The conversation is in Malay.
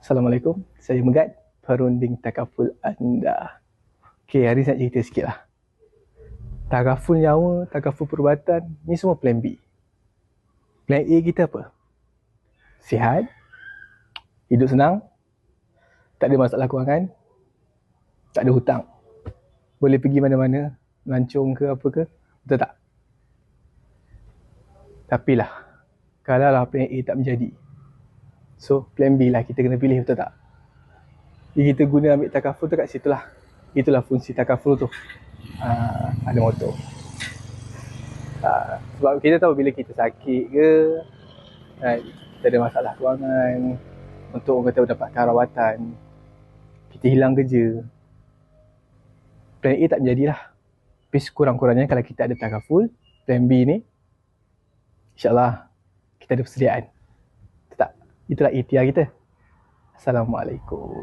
Assalamualaikum, saya Megat, perunding takaful anda. Okey, hari saya nak cerita sikit lah. Takaful nyawa, takaful perubatan, ni semua plan B. Plan A kita apa? Sihat, hidup senang, tak ada masalah kewangan, tak ada hutang. Boleh pergi mana-mana, melancong ke apa ke, betul tak? Tapi lah, kalau lah plan A tak menjadi, So plan B lah kita kena pilih betul tak? Jadi kita guna ambil takaful tu kat situ lah. Itulah fungsi takaful tu. Uh, ada motor. Uh, sebab kita tahu bila kita sakit ke, uh, kita ada masalah kewangan, untuk orang kata mendapatkan rawatan, kita hilang kerja. Plan A tak menjadilah. Tapi sekurang-kurangnya kalau kita ada takaful, plan B ni, insyaAllah kita ada persediaan. Itulah ikhtiar kita. Assalamualaikum.